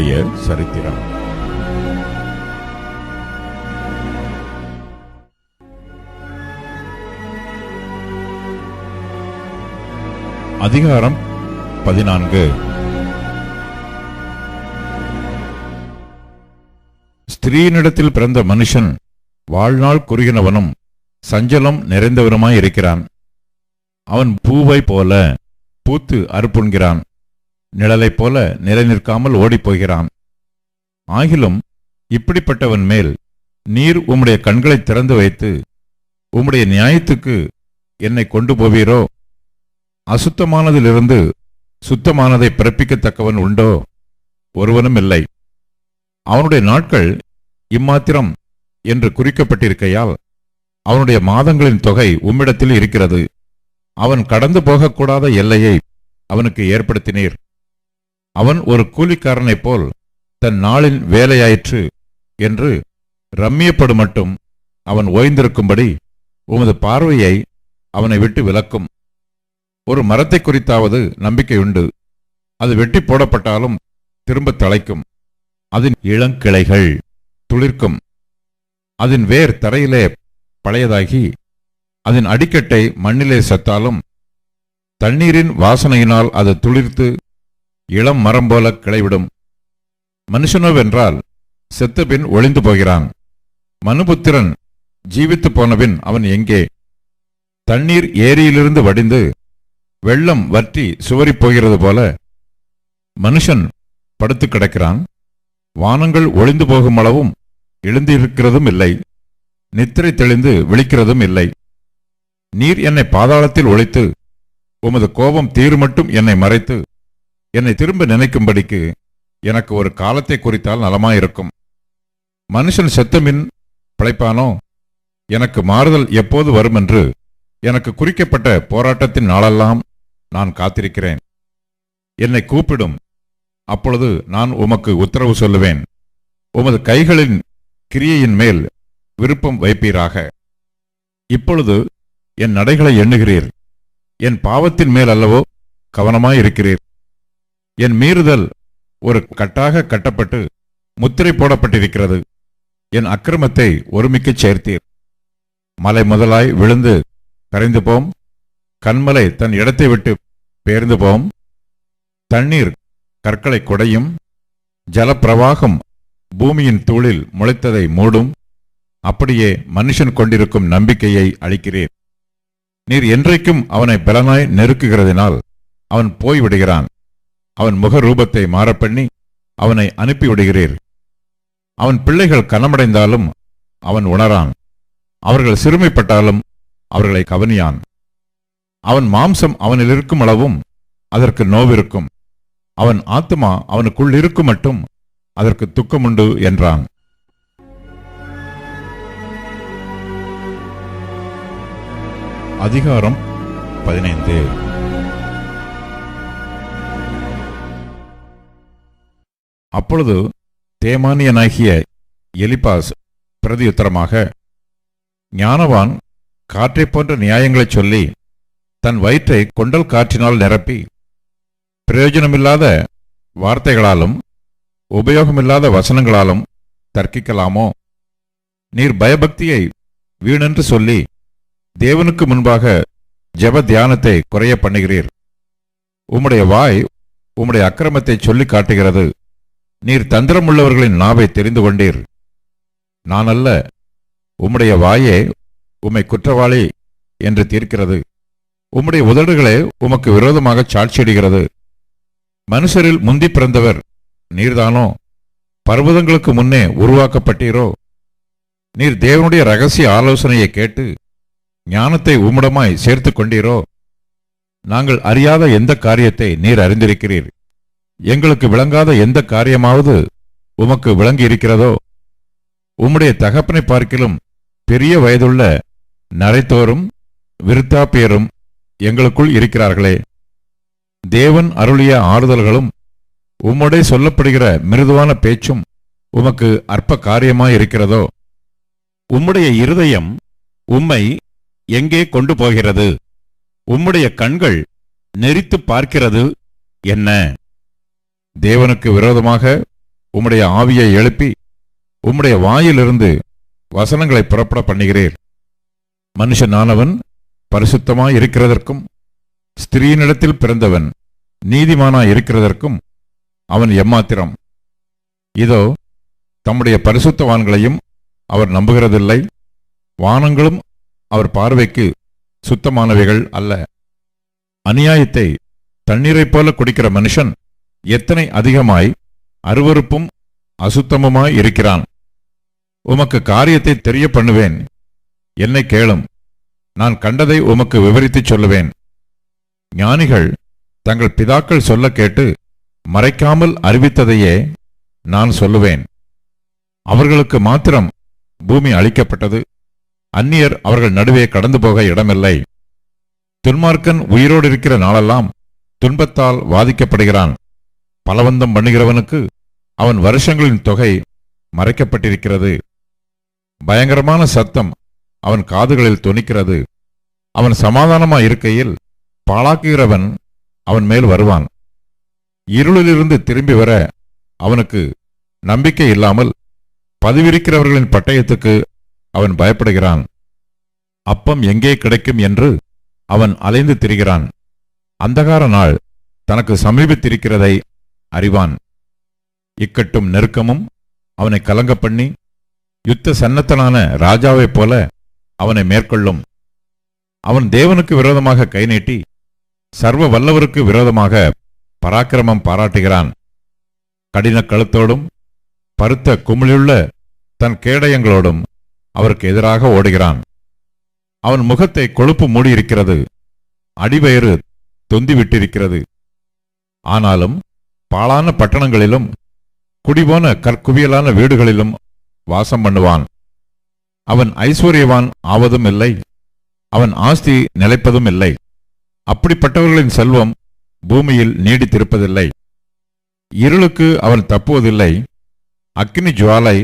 யோபுடைய சரித்திரம். அதிகாரம் பதினான்கு. ஸ்திரீனிடத்தில் பிறந்த மனுஷன் வாழ்நாள் குறுகினவனும் சஞ்சலம் நிறைந்தவனுமாய் இருக்கிறான் அவன் பூவை போல பூத்து அறுப்புண்கிறான். நிழலைப் போல நிலை நிற்காமல் ஓடிப்போகிறான். ஆகிலும் இப்படிப்பட்டவன் மேல் நீர் உம்முடைய கண்களை திறந்து வைத்து உம்முடைய நியாயத்துக்கு என்னை கொண்டு போவீரோ? அசுத்தமானதிலிருந்து சுத்தமானதை பிறப்பிக்கத்தக்கவன் உண்டோ? ஒருவனும் இல்லை. அவனுடைய நாட்கள் இம்மாத்திரம் என்று குறிக்கப்பட்டிருக்கையால் அவனுடைய மாதங்களின் தொகை உம்மிடத்தில் இருக்கிறது. அவன் கடந்து போகக்கூடாத எல்லையை அவனுக்கு ஏற்படுத்தினீர். அவன் ஒரு கூலிக்காரனைப் போல் தன் நாளின் வேலையாயிற்று என்று ரம்மியப்படு மட்டும் அவன் ஓய்ந்திருக்கும்படி உமது பார்வையை அவனை விட்டு விலக்கும். ஒரு மரத்தை குறித்தாவது நம்பிக்கையுண்டு அது வெட்டி போடப்பட்டாலும் திரும்ப தழைக்கும் அதன் இளங்கிளைகள் துளிர்க்கும். அதன் வேர் தரையிலே பழையதாகி அதன் அடிக்கட்டை மண்ணிலே செத்தாலும் தண்ணீரின் வாசனையினால் அது துளிர்த்து இளம் மரம் போல கிளைவிடும். மனுஷனோவென்றால் செத்தபின் ஒளிந்து போகிறான். மனுபுத்திரன் ஜீவித்து போனபின் அவன் எங்கே? தண்ணீர் ஏரியிலிருந்து வடிந்து வெள்ளம் வற்றி சுவரிப் போகிறது போல மனுஷன் படுத்து கிடக்கிறான். வானங்கள் ஒளிந்து போகும் அளவும் எழுந்திருக்கிறதும் இல்லை. நித்திரை தெளிந்து விழிக்கிறதும் இல்லை. நீர் என்னை பாதாளத்தில் ஒழித்து உமது கோபம் தீர் மட்டும் என்னை மறைத்து என்னை திரும்ப நினைக்கும்படிக்கு எனக்கு ஒரு காலத்தை குறித்தால் நலமாயிருக்கும் மனுஷன் செத்தமின் பிழைப்பானோ? எனக்கு மாறுதல் எப்போது வரும் என்று எனக்கு குறிக்கப்பட்ட போராட்டத்தின் நாளெல்லாம் நான் காத்திருக்கிறேன். என்னை கூப்பிடும். அப்பொழுது நான் உமக்கு உத்தரவு சொல்லுவேன். உமது கைகளின் கிரியையின் மேல் விருப்பம் வைப்பீராக. இப்பொழுது என் நடைகளை எண்ணுகிறீர். என் பாவத்தின் மேல் அல்லவோ கவனமாயிருக்கிறீர். என் மீறுதல் ஒரு கட்டாக கட்டப்பட்டு முத்திரை போடப்பட்டிருக்கிறது. என் அக்கிரமத்தை ஒருமிக்கச் சேர்த்தீர். மலை முதலாய் விழுந்து கரைந்து போம் கண்மலை தன் இடத்தை விட்டு பேர்ந்து போம் தண்ணீர் கற்களை குடையும். ஜலப்பிரவாகம் பூமியின் தூளில் முளைத்ததை மூடும். அப்படியே மனுஷன் கொண்டிருக்கும் நம்பிக்கையை அளிக்கிறேன் நீர் என்றைக்கும் அவனை பலனாய் நெருக்குகிறதினால் அவன் போய்விடுகிறான். அவன் முக ரூபத்தை மாறப்பண்ணி அவனை அனுப்பிவிடுகிறீர். அவன் பிள்ளைகள் கனமடைந்தாலும் அவன் உணரான். அவர்கள் சிறுமைப்பட்டாலும் அவர்களை கவனியான். அவன் மாம்சம் அவனில் இருக்கும் அளவும் அதற்கு நோவிருக்கும். அவன் ஆத்துமா அவனுக்குள் இருக்கும் மட்டும் அதற்கு துக்கமுண்டு என்றான். அதிகாரம் பதினைந்து. அப்பொழுது தேமானியனாகிய எலிபாஸ் பிரதியுத்தரமாக ஞானவான் காற்றைப் போன்ற நியாயங்களைச் சொல்லி தன் வயிற்றை கொண்டல் காற்றினால் நிரப்பி பிரயோஜனமில்லாத வார்த்தைகளாலும் உபயோகமில்லாத வசனங்களாலும் தர்க்கிக்கலாமோ? நீர் பயபக்தியை வீணென்று சொல்லி தேவனுக்கு முன்பாக ஜெப தியானத்தை குறைய பண்ணுகிறீர். உம்முடைய வாய் உம்முடைய அக்கிரமத்தை சொல்லி காட்டுகிறது. நீர் தந்திரமுள்ளவர்களின் நாவை தெரிந்து கொண்டீர். நான் அல்ல உம்முடைய வாயே உம்மை குற்றவாளி என்று தீர்க்கிறது. உம்முடைய உதடுகளே உமக்கு விரோதமாக சாட்சியிடுகிறது. மனுஷரில் முந்தி பிறந்தவர் நீர்தானோ? பர்வதங்களுக்கு முன்னே உருவாக்கப்பட்டீரோ? நீர் தேவனுடைய ரகசிய ஆலோசனையை கேட்டு ஞானத்தை உம்மிடமாய் சேர்த்து கொண்டீரோ? நாங்கள் அறியாத எந்த காரியத்தை நீர் அறிந்திருக்கிறீர். எங்களுக்கு விளங்காத எந்த காரியமாவது உமக்கு விளங்கி இருக்கிறதோ உம்முடைய தகப்பனை பார்க்கிலும் பெரிய வயதுள்ள நரைத்தோரும் விருத்தாப்பியரும் எங்களுக்குள் இருக்கிறார்களே. தேவன் அருளிய ஆறுதல்களும் உம்முடைய சொல்லப்படுகிற மிருதுவான பேச்சும் உமக்கு அற்ப காரியமாயிருக்கிறதோ உம்முடைய இருதயம் உம்மை எங்கே கொண்டு போகிறது உம்முடைய கண்கள் நெறித்து பார்க்கிறது என்ன? தேவனுக்கு விரோதமாக உம்முடைய ஆவியை எழுப்பி உம்முடைய வாயிலிருந்து வசனங்களை புறப்பட பண்ணுகிறீர். மனுஷனானவன் பரிசுத்தமாய் இருக்கிறதற்கும் ஸ்திரீனிடத்தில் பிறந்தவன் நீதிமானாய் இருக்கிறதற்கும் அவன் எம்மாத்திரம். இதோ தம்முடைய பரிசுத்தவான்களையும் அவர் நம்புகிறதில்லை. வானங்களும் அவர் பார்வைக்கு சுத்தமானவைகள் அல்ல. அநியாயத்தை தண்ணீரைப் போல குடிக்கிற மனுஷன் எத்தனை அதிகமாய் அருவருப்பும் அசுத்தமுமாய் இருக்கிறான்? உமக்கு காரியத்தை தெரிய பண்ணுவேன் என்னை கேளும். நான் கண்டதை உமக்கு விவரித்துச் சொல்லுவேன். ஞானிகள் தங்கள் பிதாக்கள் சொல்ல கேட்டு மறைக்காமல் அறிவித்ததையே நான் சொல்லுவேன். அவர்களுக்கு மாத்திரம் பூமி அளிக்கப்பட்டது அந்நியர் அவர்கள் நடுவே கடந்து போக இடமில்லை. துன்மார்க்கன் உயிரோடு இருக்கிற நாளெல்லாம் துன்பத்தால் வாதிக்கப்படுகிறான். பலவந்தம் பண்ணுகிறவனுக்கு அவன் வருஷங்களின் தொகை மறைக்கப்பட்டிருக்கிறது. பயங்கரமான சத்தம் அவன் காதுகளில் துணிக்கிறது அவன் சமாதானமாக இருக்கையில் பாழாக்குகிறவன் அவன் மேல் வருவான். இருளிலிருந்து திரும்பி வர அவனுக்கு நம்பிக்கை இல்லாமல் பதிவிருக்கிறவர்களின் பட்டயத்துக்கு அவன் பயப்படுகிறான். அப்பம் எங்கே கிடைக்கும் என்று அவன் அலைந்து திரிகிறான். அந்தகார நாள் தனக்கு சமீபித்திருக்கிறதை அறிவான். இக்கட்டும் நெருக்கமும் அவனை கலங்க பண்ணி யுத்த சன்னத்தனான ராஜாவைப் போல அவனை மேற்கொள்ளும். அவன் தேவனுக்கு விரோதமாக கை நீட்டி சர்வ வல்லவருக்கு விரோதமாக பராக்கிரமம் பாராட்டுகிறான். கடின கழுத்தோடும் பருத்த குமிழுள்ள தன் கேடயங்களோடும் அவருக்கு எதிராக ஓடுகிறான். அவன் முகத்தை கொழுப்பு மூடியிருக்கிறது அடிவயிறு தொந்திவிட்டிருக்கிறது. ஆனாலும் பாழான பட்டணங்களிலும் குடிபோன கற்குவியலான வீடுகளிலும் வாசம் பண்ணுவான். அவன் ஐஸ்வர்யவான் ஆவதும் இல்லை. அவன் ஆஸ்தி நிலைப்பதும் இல்லை. அப்படிப்பட்டவர்களின் செல்வம் பூமியில் நீடித்திருப்பதில்லை. இருளுக்கு அவன் தப்புவதில்லை. அக்னி ஜுவாலை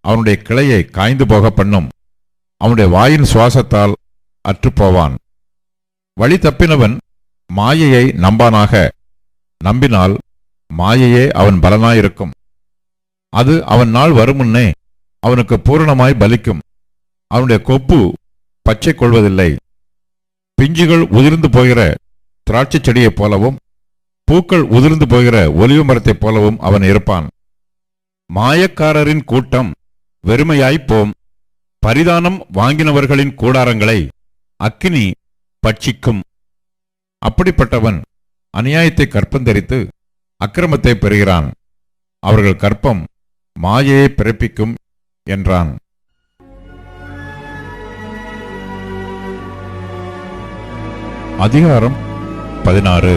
அவனுடைய கிளையை காய்ந்து போக பண்ணும். அவனுடைய வாயின் சுவாசத்தால் அற்றுப்போவான் வழி தப்பினவன் மாயையை நம்பானாக நம்பினால் மாயையே அவன் பலனாயிருக்கும். அது அவன் நாள் வருமுன்னே அவனுக்கு பூரணமாய் பலிக்கும். அவனுடைய கொப்பு பச்சை கொள்வதில்லை. பிஞ்சுகள் உதிர்ந்து போகிற திராட்சைச் செடியைப் போலவும் பூக்கள் உதிர்ந்து போகிற ஒலிவு மரத்தைப் போலவும் அவன் இருப்பான். மாயக்காரரின் கூட்டம் வெறுமையாய்ப் போம். பரிதானம் வாங்கினவர்களின் கூடாரங்களை அக்கினி பட்சிக்கும். அப்படிப்பட்டவன் அநியாயத்தை கற்பந்தரித்து அக்கிரமத்தை பெறுகிறான். அவர்கள் கற்பம் மாயையை பிறப்பிக்கும் என்றான். அதிகாரம் பதினாறு.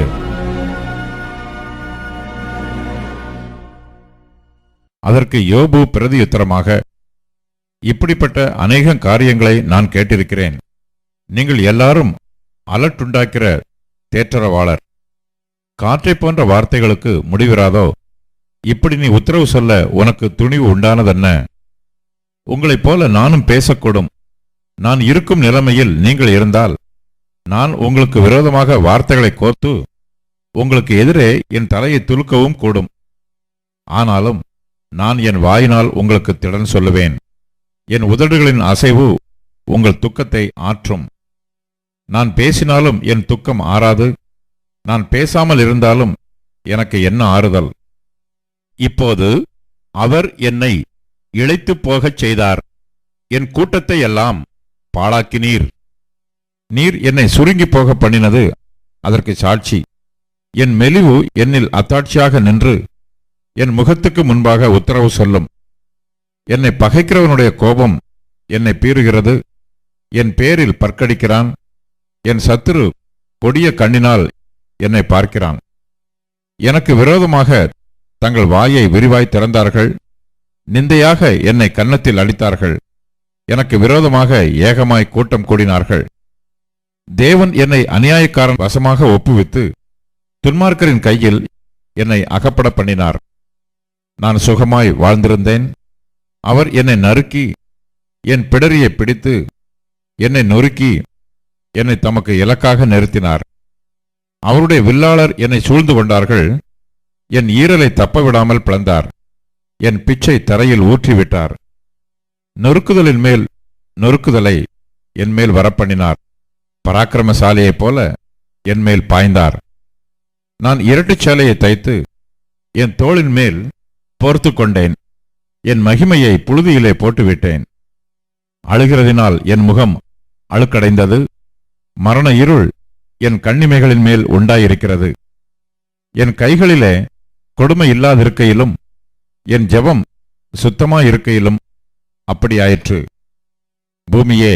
அதற்கு யோபு பிரதியுத்தரமாக இப்படிப்பட்ட அநேக காரியங்களை நான் கேட்டிருக்கிறேன். நீங்கள் எல்லாரும் அலட்டுண்டாக்கிற தேற்றரவாளர். காற்றைப் போன்ற வார்த்தைகளுக்கு முடிவிராதோ? இப்படி நீ உத்தரவு சொல்ல உனக்கு துணிவு உண்டானதென்ன? உங்களைப் போல நானும் பேசக்கூடும். நான் இருக்கும் நிலைமையில் நீங்கள் இருந்தால் நான் உங்களுக்கு விரோதமாக வார்த்தைகளை கோர்த்து உங்களுக்கு எதிரே என் தலையை துலுக்கவும் கூடும். ஆனாலும் நான் என் வாயினால் உங்களுக்கு திடன் சொல்லுவேன். என் உதடுகளின் அசைவு உங்கள் துக்கத்தை ஆற்றும். நான் பேசினாலும் என் துக்கம் ஆறாது. நான் பேசாமல் இருந்தாலும் எனக்கு என்ன ஆறுதல்? இப்போது அவர் என்னை இழைத்துப் போகச் செய்தார். என் கூட்டத்தை எல்லாம் பாழாக்கினீர் நீர். என்னை சுருங்கி போக பண்ணினது அதற்கு சாட்சி. என் மெலிவு என்னில் அத்தாட்சியாக நின்று என் முகத்துக்கு முன்பாக உத்தரவு சொல்லும். என்னை பகைக்கிறவனுடைய கோபம் என்னை பீறுகிறது. என் பேரில் பற்கடிக்கிறான். என் சத்துரு கொடிய கண்ணினால் என்னை பார்க்கிறான். எனக்கு விரோதமாக தங்கள் வாயை விரிவாய் திறந்தார்கள். நிந்தையாக என்னை கன்னத்தில் அடித்தார்கள். எனக்கு விரோதமாக ஏகமாய் கூட்டம் கூடினார்கள். தேவன் என்னை அநியாயக்காரன் வசமாக ஒப்புவித்து துன்மார்க்கரின் கையில் என்னை அகப்பட பண்ணினார். நான் சுகமாய் வாழ்ந்திருந்தேன். அவர் என்னை நறுக்கி என் பிடரியை பிடித்து என்னை நொறுக்கி என்னை தமக்கு இலக்காக நிறுத்தினார். அவருடைய வில்லாளர் என்னை சூழ்ந்து கொண்டார்கள். என் ஈரலை தப்ப விடாமல் பிளந்தார். என் பிச்சை தரையில் ஊற்றிவிட்டார். நொறுக்குதலின் மேல் நொறுக்குதலை என் மேல் வரப்பண்ணினார். பராக்கிரமசாலியைப் போல என் மேல் பாய்ந்தார். நான் இரட்டுச் சேலையை தைத்து என் தோளின் மேல் போர்த்து கொண்டேன். என் மகிமையை புழுதியிலே போட்டுவிட்டேன். அழுகிறதினால் என் முகம் அழுக்கடைந்தது. மரண இருள் என் கண்ணிமைகளின் மேல் உண்டாயிருக்கிறது. என் கைகளிலே கொடுமை இல்லாதிருக்கையிலும் என் ஜெபம் சுத்தமாயிருக்கையிலும் அப்படியாயிற்று பூமியே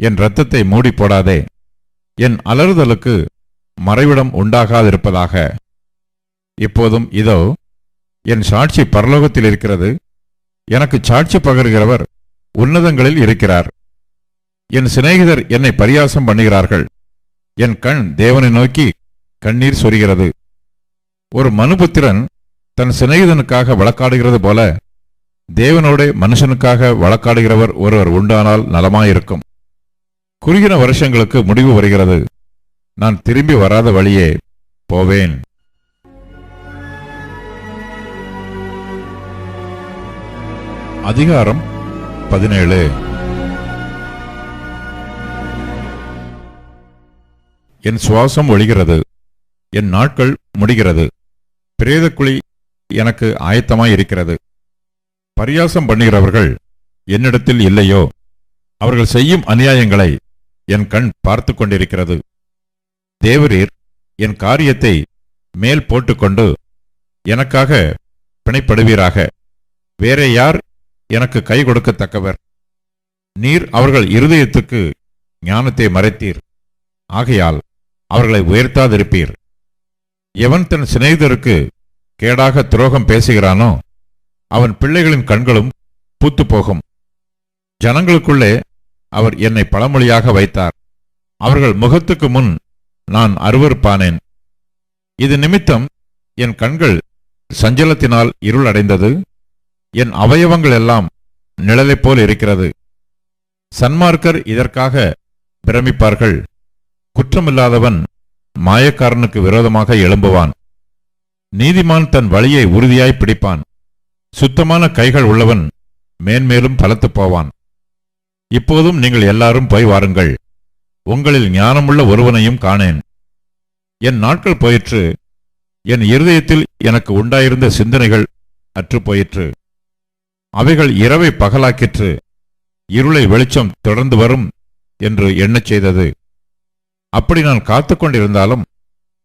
என் இரத்தத்தை மூடி போடாதே என் அலறுதலுக்கு மறைவிடம் உண்டாகாதிருப்பதாக. இப்போதும் இதோ என் சாட்சி பரலோகத்தில் இருக்கிறது. எனக்கு சாட்சி பகர்கிறவர் உன்னதங்களில் இருக்கிறார். என் சிநேகிதர் என்னை பரியாசம் பண்ணுகிறார்கள். என் கண் தேவனை நோக்கி கண்ணீர் சொரிகிறது. ஒரு மனுபுத்திரன் தன் சிநேகிதனுக்காக வழக்காடுகிறது போல தேவனோட மனுஷனுக்காக வழக்காடுகிறவர் ஒருவர் உண்டானால் நலமாயிருக்கும். குறுகின வருஷங்களுக்கு முடிவு வருகிறது. நான் திரும்பி வராத வழியே போவேன். அதிகாரம் பதினேழு. என் சுவாசம் ஒழிகிறது. என் நாட்கள் முடிகிறது. பிரேதக்குழி எனக்கு ஆயத்தமாய் இருக்கிறது. பரியாசம் பண்ணுகிறவர்கள் என்னிடத்தில் இல்லையோ? அவர்கள் செய்யும் அநியாயங்களை என் கண் பார்த்து கொண்டிருக்கிறது. தேவரீர் என் காரியத்தை மேல் போட்டுக்கொண்டு எனக்காக பிணைப்படுவீராக. வேறே யார் எனக்கு கை கொடுக்கத்தக்கவர்? நீர் அவர்கள் இருதயத்துக்கு ஞானத்தை மறைத்தீர். ஆகையால் அவர்களை உயர்த்தாதிருப்பீர். எவன் தன் சிநேகிதருக்கு கேடாக துரோகம் பேசுகிறானோ அவன் பிள்ளைகளின் கண்களும் பூத்துப்போகும். ஜனங்களுக்குள்ளே அவர் என்னை பழமொழியாக வைத்தார். அவர்கள் முகத்துக்கு முன் நான் அருவருப்பானேன். இது நிமித்தம் என் கண்கள் சஞ்சலத்தினால் இருள் அடைந்தது என் அவயவங்கள் எல்லாம் நிழலைப் போல் இருக்கிறது. சன்மார்க்கர் இதற்காக பிரமிப்பார்கள். குற்றமில்லாதவன் மாயக்காரனுக்கு விரோதமாக எழும்புவான். நீதிமான் தன் வழியை உறுதியாய் பிடிப்பான். சுத்தமான கைகள் உள்ளவன் மேன்மேலும் பலத்துப் போவான். இப்போதும் நீங்கள் எல்லாரும் போய் வாருங்கள். உங்களில் ஞானமுள்ள ஒருவனையும் காணேன். என் நாட்கள் போயிற்று. என் இருதயத்தில் எனக்கு உண்டாயிருந்த சிந்தனைகள் அற்றுப் போயிற்று. அவைகள் இரவை பகலாக்கிற்று. இருளை வெளிச்சம் தொடர்ந்து வரும் என்று எண்ணச் செய்தது. அப்படி நான் காத்துக் கொண்டிருந்தாலும்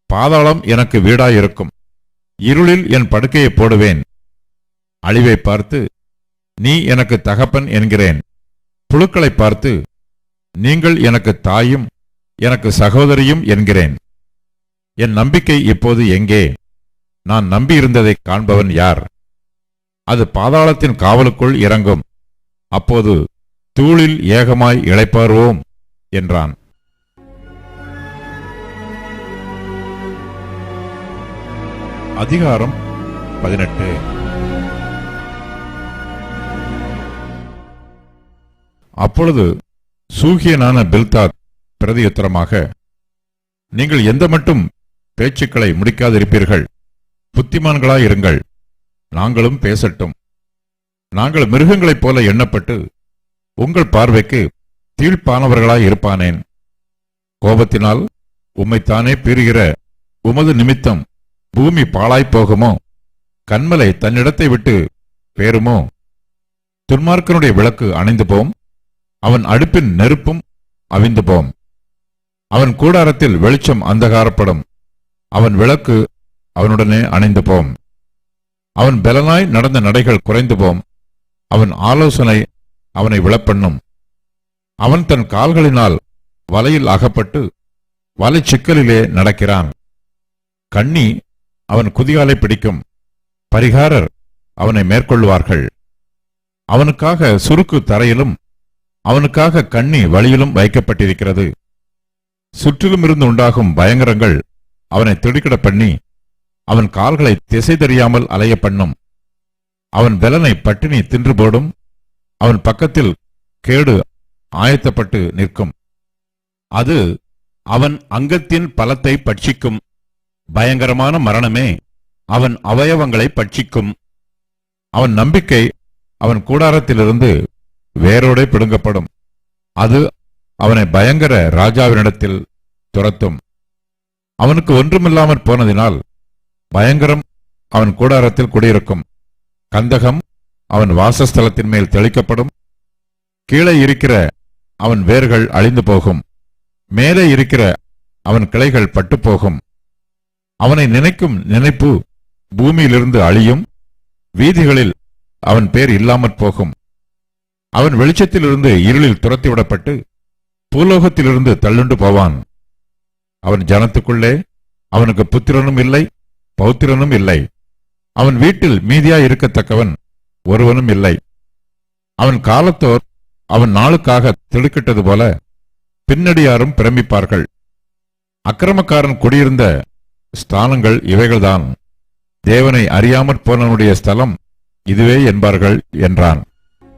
பாதாளம் எனக்கு வீடாயிருக்கும். இருளில் என் படுக்கையை போடுவேன். அழிவை பார்த்து நீ எனக்கு தகப்பன் என்கிறேன். புழுக்களை பார்த்து நீங்கள் எனக்கு தாயும் எனக்கு சகோதரியும் என்கிறேன். என் நம்பிக்கை இப்போது எங்கே? நான் நம்பியிருந்ததைக் காண்பவன் யார்? அது பாதாளத்தின் காவலுக்குள் இறங்கும். அப்போது தூளில் ஏகமாய் இளைப்பாருவோம் என்றான். அதிகாரம் பதினெட்டு. அப்பொழுது சூகியனான பில்தாத் பிரதியுத்தரமாக நீங்கள் எந்த மட்டும் பேச்சுக்களை முடிக்காதிருப்பீர்கள் புத்திமான்களாயிருங்கள். நாங்களும் பேசட்டும். நாங்கள் மிருகங்களைப் போல எண்ணப்பட்டு உங்கள் பார்வைக்கு தீழ்ப்பானவர்களாய் இருப்பானேன். கோபத்தினால் உம்மைத்தானே பீறுகிற உமது நிமித்தம் பூமி பாழாய்ப் போகுமோ? கண்மலை தன்னிடத்தை விட்டு பேருமோ? துன்மார்க்கனுடைய விளக்கு அணைந்து போம். அவன் அடுப்பின் நெருப்பும் அவிந்து போம். அவன் கூடாரத்தில் வெளிச்சம் அந்தகாரப்படும். அவன் விளக்கு அவனுடனே அணைந்து போம். அவன் பலனாய் நடந்த நடைகள் குறைந்து போம். அவன் ஆலோசனை அவனை விழப்பண்ணும். அவன் தன் கால்களினால் வலையில் அகப்பட்டு வலை சிக்கலிலே நடக்கிறான். கண்ணி அவன் குதிகாலை பிடிக்கும். பரிகாரர் அவனை மேற்கொள்வார்கள். அவனுக்காக சுருக்கு தரையிலும் அவனுக்காக கண்ணி வழியிலும் வைக்கப்பட்டிருக்கிறது. சுற்றிலுமிருந்து உண்டாகும் பயங்கரங்கள் அவனை திடுக்கிட பண்ணி அவன் கால்களை திசை தெரியாமல் அலைய பண்ணும். அவன் வெலனை பட்டினி தின்று போடும். அவன் பக்கத்தில் கேடு ஆயத்தப்பட்டு நிற்கும். அது அவன் அங்கத்தின் பலத்தை பட்சிக்கும். பயங்கரமான மரணமே அவன் அவயவங்களை பட்சிக்கும். அவன் நம்பிக்கை அவன் கூடாரத்திலிருந்து வேரோடே பிடுங்கப்படும். அது அவனை பயங்கர ராஜாவினிடத்தில் துரத்தும். அவனுக்கு ஒன்றுமில்லாமற் போனதினால் பயங்கரம் அவன் கூடாரத்தில் குடியிருக்கும். கந்தகம் அவன் வாசஸ்தலத்தின் மேல் தெளிக்கப்படும். கீழே இருக்கிற அவன் வேர்கள் அழிந்து போகும். மேலே இருக்கிற அவன் கிளைகள் பட்டுப் போகும். அவனை நினைக்கும் நினைப்பு பூமியிலிருந்து அழியும் வீதிகளில் அவன் பேர் இல்லாமற் போகும். அவன் வெளிச்சத்திலிருந்து இருளில் துரத்திவிடப்பட்டு பூலோகத்திலிருந்து தள்ளுண்டு போவான். அவன் ஜனத்துக்குள்ளே அவனுக்கு புத்திரனும் இல்லை பௌத்திரனும் இல்லை. அவன் வீட்டில் மீதியாய் இருக்கத்தக்கவன் ஒருவனும் இல்லை. அவன் காலத்தோர் அவன் நாளுக்காக திடுக்கிட்டது போல பின்னடியாரும் பிரமிப்பார்கள். அக்கிரமக்காரன் குடியிருந்த ஸ்தானங்கள் இவைகள்தான். தேவனை அறியாமற் போனவனுடைய ஸ்தலம் இதுவே என்பார்கள் என்றான்.